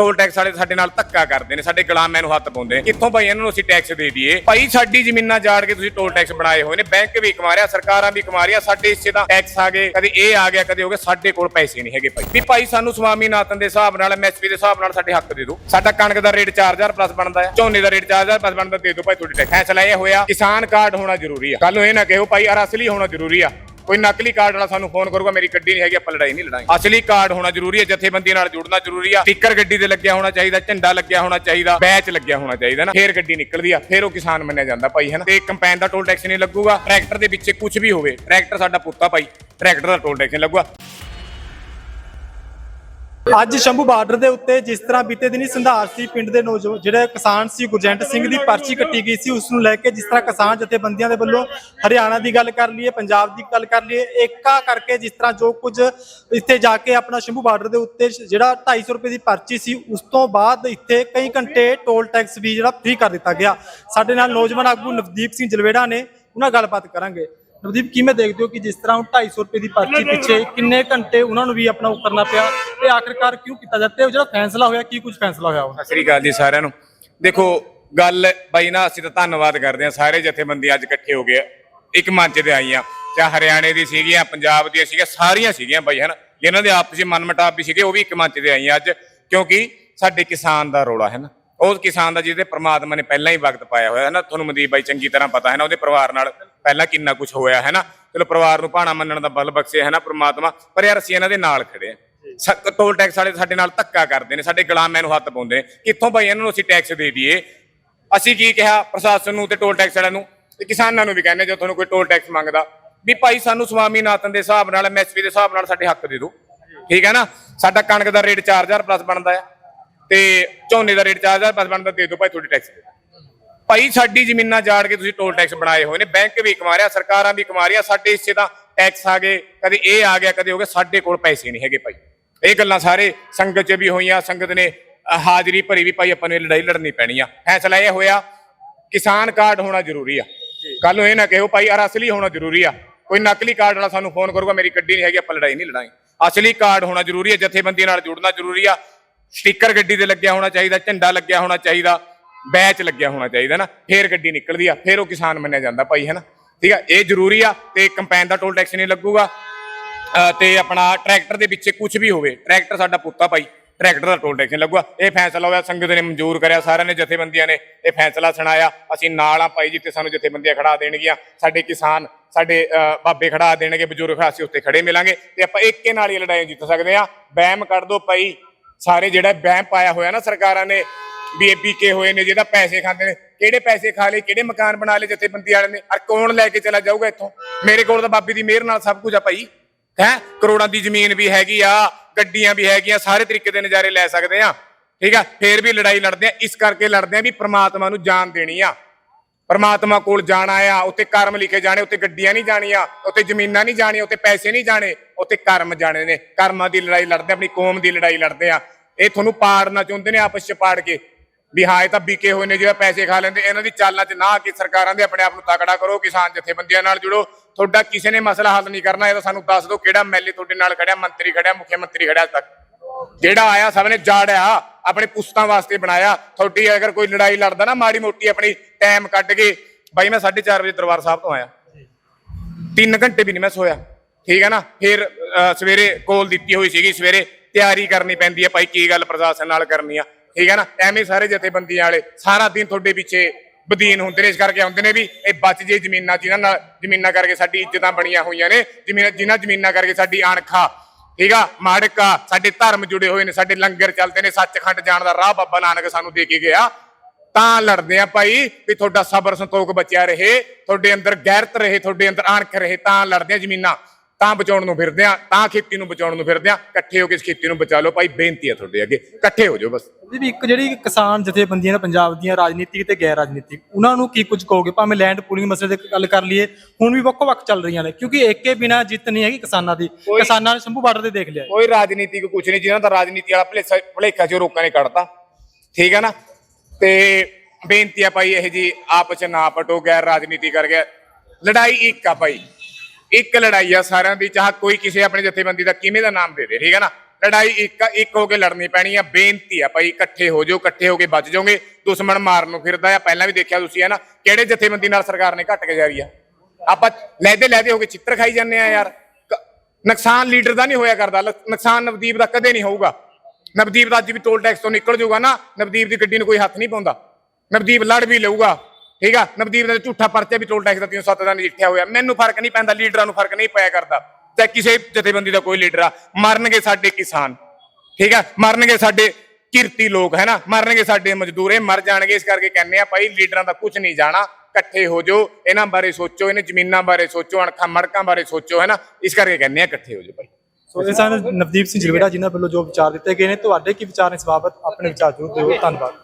Toll tax ਵਾਲੇ ਸਾਡੇ ਨਾਲ ਧੱਕਾ ਕਰਦੇ ਨੇ, ਸਾਡੇ ਗੁਲਾਮ ਨੂੰ ਹੱਥ ਪਾਉਂਦੇ ਨੇ। ਕਿੱਥੋਂ ਭਾਈ ਇਹਨਾਂ ਨੂੰ ਅਸੀਂ ਟੈਕਸ ਦੇ ਦਈਏ? ਭਾਈ ਸਾਡੀ ਜ਼ਮੀਨਾਂ ਜਾੜ ਕੇ ਤੁਸੀਂ ਟੋਲ ਟੈਕਸ ਬਣਾਏ ਹੋਏ ਨੇ, ਬੈਂਕ ਵੀ ਕਮਾ ਰਿਹਾ ਸਰਕਾਰਾਂ ਵੀ ਕਮਾ ਰਹੀਆਂ ਸਾਡੇ ਹਿੱਸੇ ਦਾ ਟੈਕਸ ਆ ਗਏ, ਕਦੇ ਇਹ ਆ ਗਿਆ, ਕਦੇ ਹੋ ਗਿਆ ਸਾਡੇ ਕੋਲ ਪੈਸੇ ਨਹੀਂ ਹੈਗੇ ਭਾਈ। ਵੀ ਭਾਈ ਸਾਨੂੰ ਸਵਾਮੀਨਾਥਨ ਦੇ ਹਿਸਾਬ ਨਾਲ ਐਮਐਸਪੀ ਦੇ ਹਿਸਾਬ ਨਾਲ ਸਾਡੇ ਹੱਕ ਦੇ ਦਿਓ। ਸਾਡਾ ਕਣਕ ਦਾ ਰੇਟ 4000 ਪਲੱਸ ਬਣਦਾ ਹੈ ਝੋਨੇ ਦਾ ਰੇਟ 4000 ਪਲੱਸ ਬਣਦਾ, ਦੇ ਦਿਓ ਭਾਈ ਤੁਹਾਡੇ ਟੈਕਸ ਫੈਸਲਾ ਇਹ ਹੋਇਆ, ਕਿਸਾਨ ਕਾਰਡ ਹੋਣਾ ਜ਼ਰੂਰੀ ਆ। ਕੱਲ ਨੂੰ ਇਹ ਨਾ ਕਹੋ ਭਾਈ ਅਰ ਅਸਲੀ ਹੋਣਾ ਜ਼ਰੂਰੀ ਆ। ਕੋਈ ਨਕਲੀ ਕਾਰਡ ਵਾਲਾ ਸਾਨੂੰ ਫੋਨ ਕਰੂਗਾ, ਮੇਰੀ ਗੱਡੀ ਨਹੀਂ ਹੈਗੀ, ਆਪਾਂ ਲੜਾਈ ਨਹੀਂ ਲੜਾਂਗੇ। ਅਸਲੀ ਕਾਰਡ ਹੋਣਾ ਜ਼ਰੂਰੀ ਹੈ ਜਥੇਬੰਦੀ ਨਾਲ ਜੁੜਨਾ ਜ਼ਰੂਰੀ ਆ। ਸਟicker ਗੱਡੀ ਤੇ ਲੱਗਿਆ ਹੋਣਾ ਚਾਹੀਦਾ, ਝੰਡਾ ਲੱਗਿਆ ਹੋਣਾ ਚਾਹੀਦਾ ਬੈਚ ਲੱਗਿਆ ਹੋਣਾ ਚਾਹੀਦਾ ਨਾ। ਫੇਰ ਗੱਡੀ ਨਿਕਲਦੀ ਆ, ਫੇਰ ਉਹ ਕਿਸਾਨ ਮੰਨਿਆ ਜਾਂਦਾ ਭਾਈ, ਹੈ ਨਾ? ਤੇ ਕੰਪੈਨ ਦਾ ਟੋਲ ਟੈਕਸ ਨਹੀਂ ਲੱਗੂਗਾ ਟਰੈਕਟਰ ਦੇ ਵਿੱਚ ਕੁਝ ਵੀ ਹੋਵੇ ਟਰੈਕਟਰ ਸਾਡਾ ਪੁੱਤਾ ਭਾਈ ਟਰੈਕਟਰ ਦਾ ਟੋਲ ਟੈਕਸ ਨਹੀਂ ਲੱਗੂਗਾ। ਅੱਜ ਸ਼ੰਭੂ ਬਾਰਡਰ ਦੇ ਉੱਤੇ ਜਿਸ ਤਰ੍ਹਾਂ ਬੀਤੇ ਦਿਨੀ ਸੰਧਾਰ ਸੀ, ਪਿੰਡ ਦੇ ਨੌਜਵਾਨ ਜਿਹੜੇ ਕਿਸਾਨ ਸੀ, ਗੁਰਜੰਟ ਸਿੰਘ ਦੀ ਪਰਚੀ ਕੱਟੀ ਗਈ ਸੀ, ਉਸ ਨੂੰ ਲੈ ਕੇ ਜਿਸ ਤਰ੍ਹਾਂ ਕਿਸਾਨ ਜਥੇਬੰਦੀਆਂ ਦੇ ਵੱਲੋਂ ਹਰਿਆਣਾ ਦੀ ਗੱਲ ਕਰ ਲਈਏ, ਪੰਜਾਬ ਦੀ ਗੱਲ ਕਰ ਲਈਏ, ਏਕਾ ਕਰਕੇ ਜਿਸ ਤਰ੍ਹਾਂ ਜੋ ਕੁਝ ਇੱਥੇ ਜਾ ਕੇ ਆਪਣਾ ਸ਼ੰਭੂ ਬਾਰਡਰ ਦੇ ਉੱਤੇ ਜਿਹੜਾ 250 ਰੁਪਏ ਦੀ ਪਰਚੀ ਸੀ, ਉਸ ਤੋਂ ਬਾਅਦ ਇੱਥੇ ਕਈ ਘੰਟੇ ਟੋਲ ਟੈਕਸ ਵੀ ਜਿਹੜਾ ਫ੍ਰੀ ਕਰ ਦਿੱਤਾ ਗਿਆ। ਸਾਡੇ ਨਾਲ ਨੌਜਵਾਨ ਆਗੂ ਨਵਦੀਪ ਸਿੰਘ ਜਲਵੇੜਾ ਨੇ, ਉਹਨਾਂ ਗੱਲਬਾਤ ਕਰਾਂਗੇ। ਨਵਦੀਪ ਕਿਵੇਂ ਦੇਖਦੇ ਹੋ ਕਿ ਜਿਸ ਤਰ੍ਹਾਂ ਹੁਣ 250 ਰੁਪਏ ਦੀ ਪਰਚੀ ਪਿੱਛੇ ਕਿੰਨੇ ਘੰਟੇ ਉਹਨਾਂ ਨੂੰ ਵੀ ਆਪਣਾ ਉਹ ਕਰਨਾ ਪਿਆ ਤੇ ਆਖਿਰਕਾਰ ਕਿਉਂ ਕੀਤਾ ਜਾਂਦਾ? ਤੇ ਉਹ ਜਿਹੜਾ ਫੈਸਲਾ ਹੋਇਆ ਕੀ ਕੁਝ ਫੈਸਲਾ ਹੋਇਆ ਉਹ? ਸਤਿ ਸ੍ਰੀ ਅਕਾਲ ਜੀ ਸਾਰਿਆਂ ਨੂੰ। ਦੇਖੋ ਗੱਲ ਬਾਈ ਨਾ ਅਸੀਂ ਤਾਂ ਧੰਨਵਾਦ ਕਰਦੇ ਹਾਂ। ਸਾਰੇ ਜਥੇਬੰਦੀ ਅੱਜ ਇਕੱਠੇ ਹੋ ਗਏ ਇੱਕ ਮੰਚ ਤੇ ਆਈਆਂ ਚਾਹ ਹਰਿਆਣੇ ਦੀ ਸੀਗੀਆਂ ਪੰਜਾਬ ਦੀਆਂ ਸੀਗੀਆਂ ਸਾਰੀਆਂ ਸੀਗੀਆਂ ਬਾਈ ਹਨ? ਜਿਨ੍ਹਾਂ ਦੇ ਆਪਸੀ ਮਨਮਟਾਵ ਵੀ ਸੀਗੇ ਉਹ ਵੀ ਇੱਕ ਮੰਚ ਤੇ ਆਈਆਂ ਅੱਜ। ਕਿਉਂਕਿ ਸਾਡੇ ਕਿਸਾਨ ਦਾ ਰੋਲਾ ਹੈ ਨਾ। ਉਹ ਕਿਸਾਨ ਦਾ ਜਿਹਦੇ ਪ੍ਰਮਾਤਮਾ ਨੇ ਪਹਿਲਾਂ ਹੀ ਵਕਤ ਪਾਇਆ ਹੋਇਆ ਹੈ ਨਾ। ਤੁਹਾਨੂੰ ਮਨਦੀਪ ਬਾਈ ਚੰਗੀ ਤਰ੍ਹਾਂ ਪਤਾ ਹੈ ਨਾ ਉਹਦੇ ਪਰਿਵਾਰ ਨਾਲ ਪਹਿਲਾਂ ਕਿੰਨਾ ਕੁਝ ਹੋਇਆ ਹੈ ਨਾ? ਚਲੋ ਪਰਿਵਾਰ ਨੂੰ ਭਾਣਾ ਮੰਨਣ ਦਾ ਬਲ ਬਖਸ਼ੇ ਹੈ ਨਾ ਪ੍ਰਮਾਤਮਾ। ਪਰ ਯਾਰ ਅਸੀਂ ਇਹਨਾਂ ਦੇ ਨਾਲ ਖੜੇ ਆ ਟੋਲ ਟੈਕਸ ਵਾਲੇ ਸਾਡੇ ਨਾਲ ਧੱਕਾ ਕਰਦੇ ਨੇ ਸਾਡੇ ਗੁਲਾਮਾਂ ਨੂੰ ਹੱਥ ਪਾਉਂਦੇ ਨੇ। ਕਿੱਥੋਂ ਭਾਈ ਇਹਨਾਂ ਨੂੰ ਅਸੀਂ ਟੈਕਸ ਦੇ ਦਈਏ? ਅਸੀਂ ਕੀ ਕਿਹਾ ਪ੍ਰਸ਼ਾਸਨ ਨੂੰ ਤੇ ਟੋਲ ਟੈਕਸ ਵਾਲਿਆਂ ਨੂੰ? ਤੇ ਕਿਸਾਨਾਂ ਨੂੰ ਵੀ ਕਹਿੰਦੇ ਜੇ ਤੁਹਾਨੂੰ ਕੋਈ ਟੋਲ ਟੈਕਸ ਮੰਗਦਾ ਵੀ ਭਾਈ ਸਾਨੂੰ ਸਵਾਮੀਨਾਥਨ ਦੇ ਹਿਸਾਬ ਨਾਲ ਐਮਐਸਪੀ ਦੇ ਹਿਸਾਬ ਨਾਲ ਸਾਡੇ ਹੱਕ ਦੇ ਦਿਓ। ਠੀਕ ਹੈ ਨਾ? ਸਾਡਾ ਕਣਕ ਦਾ ਰੇਟ 4000 ਪਲੱਸ ਬਣਦਾ ਆ ਤੇ ਝੋਨੇ ਦਾ ਰੇਟ 4000 ਪਲੱਸ ਬਣਦਾ ਦੇ ਦਿਓ ਭਾਈ ਤੁਹਾਡੀ ਟੈਕਸ ਦੇ। ਭਾਈ ਸਾਡੀ ਜ਼ਮੀਨਾਂ ਜਾੜ ਕੇ ਤੁਸੀਂ ਟੋਲ ਟੈਕਸ ਬਣਾਏ ਹੋਏ ਨੇ ਬੈਂਕ ਵੀ ਕਮਾ ਰਿਹਾ ਸਰਕਾਰਾਂ ਵੀ ਕਮਾ ਰਹੀਆਂ ਸਾਡੇ ਹਿੱਸੇ ਦਾ ਟੈਕਸ ਆ ਗਏ ਕਦੇ ਇਹ ਆ ਗਿਆ ਕਦੇ ਹੋ ਗਿਆ ਸਾਡੇ ਕੋਲ ਪੈਸੇ ਨਹੀਂ ਹੈਗੇ ਭਾਈ। ਇਹ ਗੱਲਾਂ ਸਾਰੇ ਸੰਗਤ 'ਚ ਵੀ ਹੋਈਆਂ ਸੰਗਤ ਨੇ ਹਾਜ਼ਰੀ ਭਰੀ ਵੀ ਭਾਈ ਆਪਾਂ ਨੂੰ ਇਹ ਲੜਾਈ ਲੜਨੀ ਪੈਣੀ ਆ। ਫੈਸਲਾ ਇਹ ਹੋਇਆ ਕਿਸਾਨ ਕਾਰਡ ਹੋਣਾ ਜ਼ਰੂਰੀ ਆ। ਕੱਲ ਨੂੰ ਇਹ ਨਾ ਕਹੋ ਭਾਈ ਯਾਰ ਅਸਲੀ ਹੋਣਾ ਜ਼ਰੂਰੀ ਆ। ਕੋਈ ਨਕਲੀ ਕਾਰਡ ਵਾਲਾ ਸਾਨੂੰ ਫੋਨ ਕਰੂਗਾ ਮੇਰੀ ਗੱਡੀ ਨਹੀਂ ਹੈਗੀ ਆਪਾਂ ਲੜਾਈ ਨਹੀਂ ਲੜਾਂਗੇ। ਅਸਲੀ ਕਾਰਡ ਹੋਣਾ ਜ਼ਰੂਰੀ ਆ ਜਥੇਬੰਦੀ ਨਾਲ ਜੁੜਨਾ ਜ਼ਰੂਰੀ ਆ। ਸਟicker ਗੱਡੀ ਤੇ ਲੱਗਿਆ ਹੋਣਾ ਚਾਹੀਦਾ ਝੰਡਾ ਲੱਗਿਆ ਹੋਣਾ ਚਾਹੀਦਾ। ਬੈਚ ਲੱਗਿਆ ਹੋਣਾ ਚਾਹੀਦਾ ਨਾ ਫੇਰ ਗੱਡੀ ਨਿਕਲਦੀ ਆ ਫੇਰ ਉਹ ਕਿਸਾਨ ਮੰਨਿਆ ਜਾਂਦਾ ਭਾਈ ਹੈ ਨਾ? ਠੀਕ ਆ ਇਹ ਜ਼ਰੂਰੀ ਆ ਤੇ ਕੰਪੈਨ ਦਾ ਟੋਲ ਟੈਕਸ ਨਹੀਂ ਲੱਗੂਗਾ। ਤੇ ਆਪਣਾ ਟਰੈਕਟਰ ਦੇ ਵਿੱਚ ਕੁਝ ਵੀ ਹੋਵੇ ਟਰੈਕਟਰ ਸਾਡਾ ਪੁੱਤਾ ਭਾਈ ਟਰੈਕਟਰ ਦਾ ਟੋਲ ਟੈਕਸ ਲੱਗੂਗਾ। ਇਹ ਫੈਸਲਾ ਹੋਇਆ ਸੰਗਤ ਨੇ ਮਨਜ਼ੂਰ ਕਰਿਆ ਸਾਰਿਆਂ ਨੇ ਜਥੇਬੰਦੀਆਂ ਨੇ ਇਹ ਫੈਸਲਾ ਸੁਣਾਇਆ। ਅਸੀਂ ਨਾਲ ਆ ਭਾਈ ਜਿੱਥੇ ਸਾਨੂੰ ਜਥੇਬੰਦੀਆਂ ਖੜਾ ਦੇਣਗੀਆਂ ਸਾਡੇ ਕਿਸਾਨ ਸਾਡੇ ਅ, ਬਾਬੇ ਖੜਾ ਦੇਣਗੇ ਬਜ਼ੁਰਗ ਅਸੀਂ ਉੱਤੇ ਖੜੇ ਮਿਲਾਂਗੇ ਤੇ ਆਪਾਂ ਇੱਕੇ ਨਾਲ ਹੀ ਲੜਾਈ ਜਿੱਤ ਸਕਦੇ ਆ ਬਹਿਮ ਕੱਢ ਦੋ ਭਾਈ ਸਾਰੇ ਜਿਹੜਾ ਬਹਿਮ ਪਾਇਆ ਹੋਇਆ ਨਾ ਸਰਕਾਰਾਂ ਨੇ ਵੀ ਇਹ ਹੋਏ ਨੇ, ਜਿਹਦਾ ਪੈਸੇ ਖਾਂਦੇ ਨੇ। ਕਿਹੜੇ ਪੈਸੇ ਖਾ ਲਏ, ਕਿਹੜੇ ਮਕਾਨ ਬਣਾ ਲਏ ਜਥੇਬੰਦੀ ਵਾਲੇ ਨੇ? ਅਰ ਕੌਣ ਲੈ ਕੇ ਚਲਾ ਜਾਊਗਾ ਇੱਥੋਂ? ਮੇਰੇ ਕੋਲ ਤਾਂ ਬਾਬੇ ਦੀ ਮਿਹਰ ਨਾਲ ਸਭ ਕੁਝ ਆ ਭਾਈ। ਹੈ? ਕਰੋੜਾਂ ਦੀ ਜ਼ਮੀਨ ਵੀ ਹੈਗੀ ਆ, ਗੱਡੀਆਂ ਵੀ ਹੈਗੀਆਂ, ਸਾਰੇ ਤਰੀਕੇ ਦੇ ਨਜ਼ਾਰੇ ਲੈ ਸਕਦੇ ਆ। ਠੀਕ ਆ? ਫੇਰ ਵੀ ਲੜਾਈ ਲੜਦੇ ਆ। ਇਸ ਕਰਕੇ ਲੜਦੇ ਆ ਵੀ ਪ੍ਰਮਾਤਮਾ ਨੂੰ ਜਾਨ ਦੇਣੀ ਆ। ਪਰਮਾਤਮਾ ਕੋਲ ਜਾਣਾ ਆ ਉੱਤੇ ਕਰਮ ਲਿਖੇ ਜਾਣੇ ਉੱਤੇ ਗੱਡੀਆਂ ਨਹੀਂ ਜਾਣੀਆਂ ਉੱਤੇ ਜ਼ਮੀਨਾਂ ਨਹੀਂ ਜਾਣੀਆਂ ਉੱਤੇ ਪੈਸੇ ਨਹੀਂ ਜਾਣੇ ਉੱਤੇ ਕਰਮ ਜਾਣੇ ਨੇ। ਕਰਮਾਂ ਦੀ ਲੜਾਈ ਲੜਦੇ ਆਪਣੀ ਕੌਮ ਦੀ ਲੜਾਈ ਲੜਦੇ ਆ। ਇਹ ਤੁਹਾਨੂੰ ਪਾੜਨਾ ਚਾਹੁੰਦੇ ਨੇ ਆਪਸ ਚ ਪਾੜ ਕੇ। ਵੀ ਹਾਂ ਇਹ ਤਾਂ ਬੀਕੇ ਹੋਏ ਨੇ ਜਿਹੜਾ ਪੈਸੇ ਖਾ ਲੈਂਦੇ ਇਹਨਾਂ ਦੀ ਚਾਲਾਂ 'ਚ ਨਾ ਕਿ ਸਰਕਾਰਾਂ ਦੇ ਆਪਣੇ ਆਪ ਨੂੰ ਤਕੜਾ ਕਰੋ ਕਿਸਾਨ ਜਥੇਬੰਦੀਆਂ ਨਾਲ ਜੁੜੋ। ਤੁਹਾਡਾ ਕਿਸੇ ਨੇ ਮਸਲਾ ਹੱਲ ਨਹੀਂ ਕਰਨਾ ਇਹ ਤਾਂ ਸਾਨੂੰ ਦੱਸ ਦਿਓ ਕਿਹੜਾ ਐਮਐਲਏ ਤੁਹਾਡੇ ਨਾਲ ਖੜਿਆ ਮੰਤਰੀ ਖੜਿਆ ਮੁੱਖ ਮੰਤਰੀ ਖੜਿਆ ਤੱਕ। ਜਿਹੜਾ ਆਇਆ ਸਭ ਨੇ ਜਾੜਿਆ ਆਪਣੇ ਪੁਸਤਾਂ ਵਾਸਤੇ ਬਣਾਇਆ। ਤੁਹਾਡੀ ਅਗਰ ਕੋਈ ਲੜਾਈ ਲੜਦਾ ਨਾ ਮਾੜੀ ਮੋਟੀ ਆਪਣੀ ਟਾਈਮ ਕੱਢ ਕੇ ਬਾਈ ਮੈਂ 4:30 ਵਜੇ ਦਰਬਾਰ ਸਾਹਿਬ ਤੋਂ ਆਇਆ। 3 ਘੰਟੇ ਵੀ ਨਹੀਂ ਮੈਂ ਸੋਇਆ। ਠੀਕ ਹੈ ਨਾ? ਫਿਰ ਅਹ, ਸਵੇਰੇ ਕੋਲ ਦਿੱਤੀ ਹੋਈ ਸੀਗੀ ਸਵੇਰੇ ਤਿਆਰੀ ਕਰਨੀ ਪੈਂਦੀ ਹੈ ਭਾਈ ਕੀ ਗੱਲ ਪ੍ਰਸ਼ਾਸਨ ਨਾਲ ਕਰਨੀ ਆ। ਠੀਕ ਹੈ ਨਾ? ਐਵੇਂ ਸਾਰੇ ਜਥੇਬੰਦੀਆਂ ਵਾਲੇ ਸਾਰਾ ਦਿਨ ਤੁਹਾਡੇ ਪਿੱਛੇ ਬਦੀਨ ਹੁੰਦੇ ਨੇ, ਇਸ ਕਰਕੇ ਆਉਂਦੇ ਨੇ ਵੀ ਇਹ ਬਚ ਜੇ ਜ਼ਮੀਨਾਂ ਜਿਨ੍ਹਾਂ ਨਾਲ ਜ਼ਮੀਨਾਂ ਕਰਕੇ ਸਾਡੀ ਇੱਜ਼ਤਾਂ ਬਣੀਆਂ ਹੋਈਆਂ ਨੇ, ਜ਼ਮੀਨਾਂ, ਜਿਨ੍ਹਾਂ ਜ਼ਮੀਨਾਂ ਕਰਕੇ ਸਾਡੀ ਅਣਖਾ ਠੀਕ ਆ? ਮਾੜਕਾ, ਸਾਡੇ ਧਰਮ ਜੁੜੇ ਹੋਏ ਨੇ, ਸਾਡੇ ਲੰਗਰ ਚੱਲਦੇ ਨੇ, ਸੱਚਖੰਡ ਜਾਣ ਦਾ ਰਾਹ ਬਾਬਾ ਨਾਨਕ ਸਾਨੂੰ ਦੇ ਕੇ ਗਿਆ। ਤਾਂ ਲੜਦੇ ਆ ਭਾਈ ਵੀ ਤੁਹਾਡਾ ਸਬਰ ਸੰਤੋਖ ਬਚਿਆ ਰਹੇ, ਤੁਹਾਡੇ ਅੰਦਰ ਗੈਰਤ ਰਹੇ, ਤੁਹਾਡੇ ਅੰਦਰ ਅਣਖ ਰਹੇ, ਤਾਂ ਲੜਦੇ ਆ ਜ਼ਮੀਨਾਂ। ਤਾਂ ਬਚਾਉਣ ਨੂੰ ਫਿਰਦੇ ਆ ਤਾਂ ਖੇਤੀ ਨੂੰ ਬਚਾਉਣ ਨੂੰ ਫਿਰਦੇ ਆ। ਇਕੱਠੇ ਹੋ ਕੇ ਇਸ ਖੇਤੀ ਨੂੰ ਬਚਾ ਲਓ। ਭਾਈ ਬੇਨਤੀ ਆ ਤੁਹਾਡੇ ਅੱਗੇ ਇਕੱਠੇ ਹੋ ਜਾਓ ਬਸ। ਵੀ ਇੱਕ ਜਿਹੜੀ ਕਿਸਾਨ ਜਥੇਬੰਦੀਆਂ ਨੇ ਪੰਜਾਬ ਦੀਆਂ ਰਾਜਨੀਤਿਕ ਤੇ ਗੈਰ ਰਾਜਨੀਤਿਕ ਉਹਨਾਂ ਨੂੰ ਕੀ ਕੁਝ ਕਹੋਗੇ? ਭਾਵੇਂ ਲੈਂਡ ਪੂਲਿੰਗ ਮਸਲੇ ਦੀ ਗੱਲ ਕਰ ਲਈਏ ਹੁਣ ਵੀ ਵੱਖੋ-ਵੱਖ ਚੱਲ ਰਹੀਆਂ ਨੇ ਕਿਉਂਕਿ ਏਕੇ ਬਿਨਾ ਜਿੱਤ ਨਹੀਂ ਹੈਗੀ ਕਿਸਾਨਾਂ ਦੀ। ਕਿਸਾਨਾਂ ਨੇ ਸ਼ੰਭੂ ਬਾਰਡਰ ਤੇ ਦੇਖ ਲਿਆ। ਕੋਈ ਰਾਜਨੀਤਿਕ ਕੁਛ ਨਹੀਂ ਜਿਹਨਾਂ ਦਾ ਰਾਜਨੀਤੀ ਵਾਲਾ ਭਲੇਖਾ ਭਲੇਖਾ ਚ ਰੋਕਾਂ ਨੇ ਕੱਢਤਾ। ਠੀਕ ਹੈ ਨਾ? ਤੇ ਬੇਨਤੀ ਆ ਭਾਈ ਇਹ ਜੀ ਆਪਸ ਚ ਨਾ ਪਟੋ ਗੈਰ ਰਾਜਨੀਤੀ ਕਰ ਗਿਆ। ਲੜਾਈ ਇੱਕ ਆ ਭਾਈ। ਇੱਕ ਲੜਾਈ ਆ ਸਾਰਿਆਂ ਦੀ, ਚਾਹ ਕੋਈ ਕਿਸੇ ਆਪਣੇ ਜਥੇਬੰਦੀ ਦਾ ਕਿਵੇਂ ਦਾ ਨਾਮ ਦੇ ਦੇ, ਠੀਕ ਹੈ ਨਾ? ਲੜਾਈ ਇੱਕ ਇੱਕ ਹੋ ਕੇ ਲੜਨੀ ਪੈਣੀ ਆ, ਬੇਨਤੀ ਆ ਭਾਈ, ਇਕੱਠੇ ਹੋ ਜਾਓ, ਇਕੱਠੇ ਹੋ ਕੇ ਬਚ ਜਾਓਗੇ, ਦੁਸ਼ਮਣ ਮਾਰਨ ਨੂੰ ਫਿਰਦਾ ਆ, ਪਹਿਲਾਂ ਵੀ ਦੇਖਿਆ ਤੁਸੀਂ, ਹੈ ਨਾ? ਕਿਹੜੇ ਜਥੇਬੰਦੀ ਨਾਲ ਸਰਕਾਰ ਨੇ ਘੱਟ ਕੇ ਜਾ ਰਹੀ ਆ? ਆਪਾਂ ਲੈਦੇ ਲੈਦੇ ਹੋ ਕੇ ਚਿੱਤਰ ਖਾਈ ਜਾਂਦੇ ਆ ਯਾਰ। ਨੁਕਸਾਨ ਲੀਡਰ ਦਾ ਨਹੀਂ ਹੋਇਆ ਕਰਦਾ ਨੁਕਸਾਨ ਨਵਦੀਪ ਦਾ ਕਦੇ ਨਹੀਂ ਹੋਊਗਾ। ਨਵਦੀਪ ਦਾ ਅੱਜ ਵੀ ਟੋਲ ਟੈਕਸ ਤੋਂ ਨਿਕਲ ਜਾਊਗਾ ਨਾ, ਨਵਦੀਪ ਦੀ ਗੱਡੀ ਨੂੰ ਕੋਈ ਹੱਥ ਨਹੀਂ ਪਾਉਂਦਾ। ਨਵਦੀਪ ਲੜ ਵੀ ਲਊਗਾ। ਠੀਕ ਆ? ਨਵਦੀਪ ਦਾ ਝੂਠਾ ਪਰਚਾ ਵੀ ਟੋਲ ਟੈਕਸ ਦਾ 307 ਦਾ ਨਜਿੱਠਿਆ ਹੋਇਆ। ਮੈਨੂੰ ਫ਼ਰਕ ਨਹੀਂ ਪੈਂਦਾ, ਲੀਡਰਾਂ ਨੂੰ ਫ਼ਰਕ ਨਹੀਂ ਪਿਆ ਕਰਦਾ। ਚਾਹੇ ਕਿਸੇ ਜਥੇਬੰਦੀ ਦਾ ਕੋਈ ਲੀਡਰ ਆ, ਮਰਨਗੇ ਸਾਡੇ ਕਿਸਾਨ। ਠੀਕ ਆ? ਮਰਨਗੇ ਸਾਡੇ ਕਿਰਤੀ ਲੋਕ, ਹੈ ਨਾ? ਮਰਨਗੇ ਸਾਡੇ ਮਜ਼ਦੂਰ, ਇਹ ਮਰ ਜਾਣਗੇ, ਇਸ ਕਰਕੇ ਕਹਿੰਦੇ ਆ ਭਾਈ, ਲੀਡਰਾਂ ਦਾ ਕੁਝ ਨਹੀਂ ਜਾਣਾ, ਇਕੱਠੇ ਹੋ ਜਾਓ, ਇਹਨਾਂ ਬਾਰੇ ਸੋਚੋ, ਇਹਨਾਂ ਜ਼ਮੀਨਾਂ ਬਾਰੇ ਸੋਚੋ, ਅਣਖਾਂ ਮੜਕਾਂ ਬਾਰੇ ਸੋਚੋ, ਹੈ ਨਾ? ਇਸ ਕਰਕੇ ਕਹਿੰਦੇ ਆ ਇਕੱਠੇ ਹੋ ਜਾਓ ਭਾਈ। ਸੋ ਇਹ ਸਨ ਨਵਦੀਪ ਸਿੰਘ ਜਲਵੇੜਾ ਜਿਨ੍ਹਾਂ ਵੱਲੋਂ ਜੋ ਵਿਚਾਰ ਦਿੱਤੇ ਗਏ ਨੇ, ਤੁਹਾਡੇ ਕੀ ਵਿਚਾਰ ਨੇ? ਇਸ ਬਾਬਤ ਆਪਣੇ ਵਿਚਾਰ ਜ਼ਰੂਰ ਦਿਓ। ਧੰਨਵਾਦ।